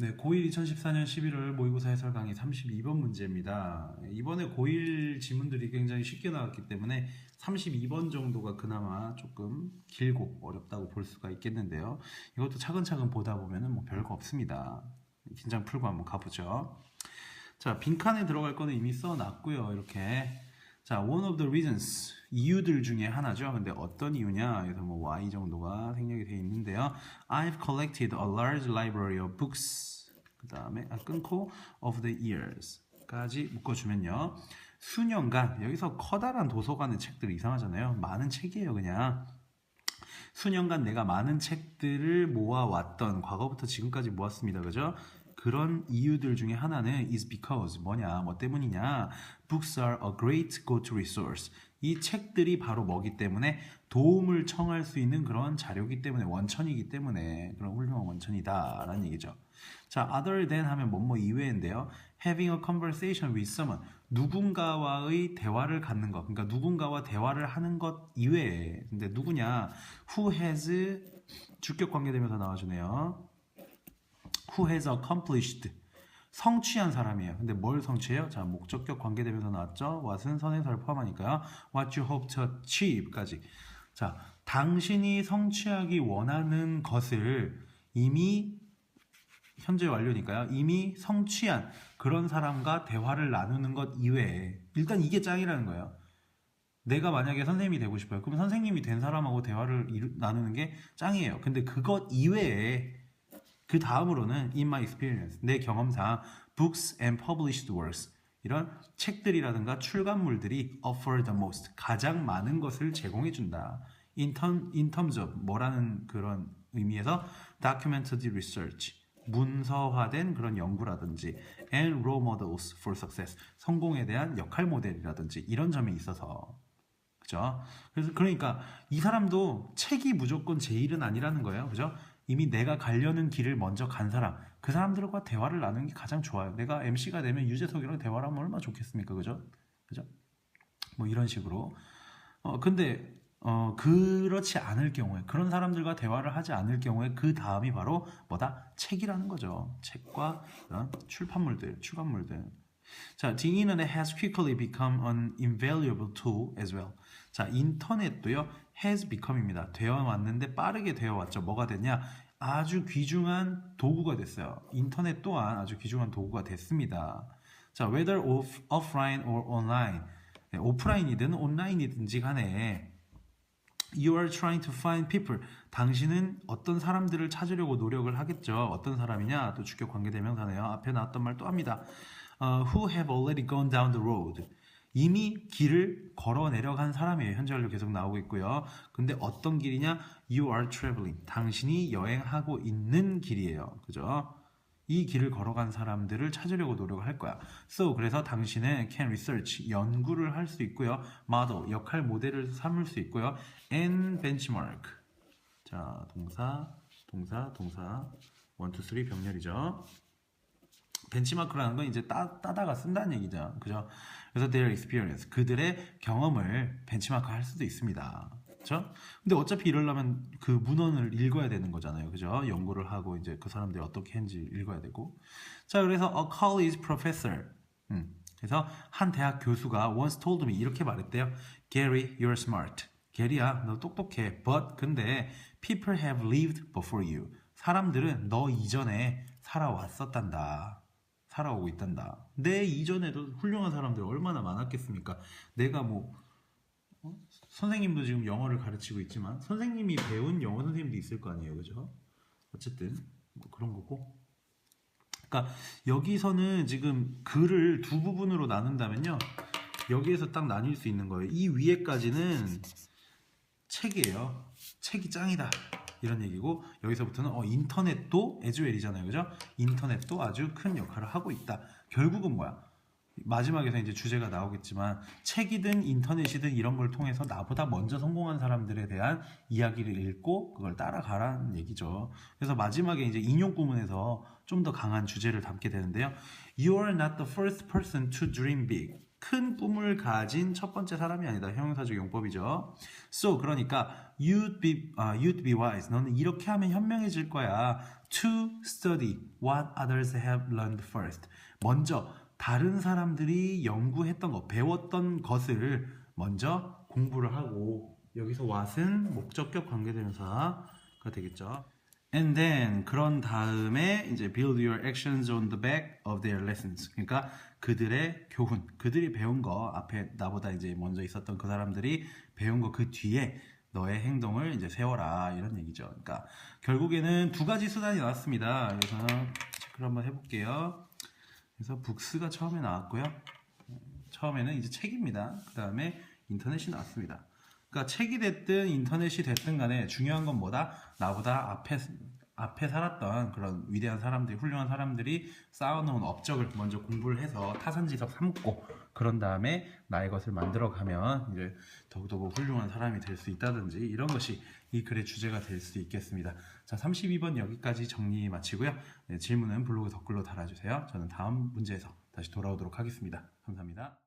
네, 고1 2014년 11월 모의고사 해설 강의 32번 문제입니다. 이번에 고1 지문들이 굉장히 쉽게 나왔기 때문에 32번 정도가 그나마 조금 길고 어렵다고 볼 수가 있겠는데요. 이것도 차근차근 보다 보면은 뭐 별거 없습니다. 긴장 풀고 한번 가보죠. 자, 빈칸에 들어갈 거는 이미 써놨고요. 이렇게. 자, one of the reasons 이유들 중에 하나죠. 근데 어떤 이유냐? 그래서 뭐 y 정도가 생략이 되어 있는데요. I've collected a large library of books. 그다음에 아, 끊고 of the years까지 묶어주면요. 수년간 여기서 커다란 도서관의 책들 이상하잖아요. 많은 책이에요, 그냥. 수년간 내가 많은 책들을 모아왔던 과거부터 지금까지 모았습니다. 그죠? 그런 이유들 중에 하나는 is because 뭐냐 뭐 때문이냐 books are a great go-to resource 이 책들이 바로 뭐기 때문에 도움을 청할 수 있는 그런 자료이기 때문에 원천이기 때문에 그런 훌륭한 원천이다라는 얘기죠. 자, other than 하면 뭐뭐 이외인데요. having a conversation with someone 누군가와의 대화를 갖는 것. 그러니까 누군가와 대화를 하는 것 이외에 근데 누구냐? who has 주격 관계되면서 나와 주네요. Who has accomplished 성취한 사람이에요. 근데 뭘 성취해요? 자, 목적격 관계되면서 나왔죠. what은 선행사를 포함하니까요. what you hope to achieve까지. 자, 당신이 성취하기 원하는 것을 이미 현재 완료니까요. 이미 성취한 그런 사람과 대화를 나누는 것 이외에 일단 이게 짱이라는 거예요. 내가 만약에 선생님이 되고 싶어요. 그럼 선생님이 된 사람하고 대화를 나누는 게 짱이에요. 근데 그것 이외에 그 다음으로는 in my experience 내 경험상 books and published works 이런 책들이라든가 출간물들이 offer the most 가장 많은 것을 제공해 준다. in, term, in terms of 뭐라는 그런 의미에서 documented research 문서화된 그런 연구라든지 and role models for success 성공에 대한 역할 모델이라든지 이런 점에 있어서 그죠? 그래서 그러니까 이 사람도 책이 무조건 제일은 아니라는 거예요. 그죠? 이미 내가 가려는 길을 먼저 간 사람, 그 사람들과 대화를 나누는 게 가장 좋아요. 내가 MC가 되면 유재석이랑 대화를 하면 얼마나 좋겠습니까? 그죠? 그죠? 뭐 이런 식으로. 어, 근데, 어, 그렇지 않을 경우에, 그런 사람들과 대화를 하지 않을 경우에 그 다음이 바로 뭐다? 책이라는 거죠. 책과 출판물들, 출간물들. 자, internet has quickly become an invaluable tool as well. 자, 인터넷도요, has become입니다. 되어 왔는데 빠르게 되어 왔죠. 뭐가 됐냐? 아주 귀중한 도구가 됐어요. 인터넷 또한 아주 귀중한 도구가 됐습니다. 자, whether off, offline or online. 네, 오프라인이든 온라인이든지 간에 You are trying to find people. 당신은 어떤 사람들을 찾으려고 노력을 하겠죠. 어떤 사람이냐? 또 주격 관계대명사네요. 앞에 나왔던 말 또 합니다. 어, who have already gone down the road. 이미 길을 걸어 내려간 사람이에요. 현재 완료 계속 나오고 있고요. 근데 어떤 길이냐? You are traveling. 당신이 여행하고 있는 길이에요. 그죠? 이 길을 걸어간 사람들을 찾으려고 노력을 할 거야. So 그래서 당신은 can research 연구를 할 수 있고요. model 역할 모델을 삼을 수 있고요. and benchmark 자 동사 동사 동사 1, 2, 3 병렬이죠. 벤치마크라는 건 이제 따, 따다가 쓴다는 얘기죠. 그죠? 그래서 their experience 그들의 경험을 벤치마크 할 수도 있습니다. 그죠? 근데 어차피 이러려면 그 문헌을 읽어야 되는 거잖아요. 그죠? 연구를 하고 이제 그 사람들이 어떻게 했는지 읽어야 되고. 자, 그래서 a college professor. 음. 그래서 한 대학 교수가 once told me 이렇게 말했대요. Gary, you're smart. 게리야, 너 똑똑해. But 근데 people have lived before you. 사람들은 너 이전에 살아왔었단다. 살아오고 있단다. 내 이전에도 훌륭한 사람들 얼마나 많았겠습니까? 내가 뭐 어? 선생님도 지금 영어를 가르치고 있지만 선생님이 배운 영어 선생님도 있을 거 아니에요, 그죠? 어쨌든 뭐 그런 거고. 그러니까 여기서는 지금 글을 두 부분으로 나눈다면요, 여기에서 딱 나뉠 수 있는 거예요. 이 위에까지는 책이에요. 책이 짱이다. 이런 얘기고 여기서부터는 어 인터넷도 에즈웰이잖아요. 그죠? 인터넷도 아주 큰 역할을 하고 있다. 결국은 뭐야? 마지막에서 이제 주제가 나오겠지만 책이든 인터넷이든 이런 걸 통해서 나보다 먼저 성공한 사람들에 대한 이야기를 읽고 그걸 따라가라는 얘기죠. 그래서 마지막에 이제 인용 구문에서 좀 더 강한 주제를 담게 되는데요. You are not the first person to dream big. 큰 꿈을 가진 첫 번째 사람이 아니다. 형용사적 용법이죠. So 그러니까 you'd be 아, you'd be wise. 너는 이렇게 하면 현명해질 거야. To study what others have learned first. 먼저 다른 사람들이 연구했던 것, 배웠던 것을 먼저 공부를 하고 여기서 what은 목적격 관계대명사가 되겠죠. And then 그런 다음에 이제 build your actions on the back of their lessons. 그러니까 그들의 교훈, 그들이 배운 거 앞에 나보다 이제 먼저 있었던 그 사람들이 배운 거 그 뒤에 너의 행동을 이제 세워라 이런 얘기죠. 그러니까 결국에는 두 가지 수단이 나왔습니다. 그래서 체크를 한번 해볼게요. 그래서 북스가 처음에 나왔고요. 처음에는 이제 책입니다. 그 다음에 인터넷이 나왔습니다. 그러니까 책이 됐든 인터넷이 됐든 간에 중요한 건 뭐다? 나보다 앞에 앞에 살았던 그런 위대한 사람들이 훌륭한 사람들이 쌓아놓은 업적을 먼저 공부를 해서 타산지석 삼고 그런 다음에 나의 것을 만들어가면 이제 더욱더 훌륭한 사람이 될 수 있다든지 이런 것이 이 글의 주제가 될 수 있겠습니다. 자, 32번 여기까지 정리 마치고요. 네, 질문은 블로그 댓글로 달아주세요. 저는 다음 문제에서 다시 돌아오도록 하겠습니다. 감사합니다.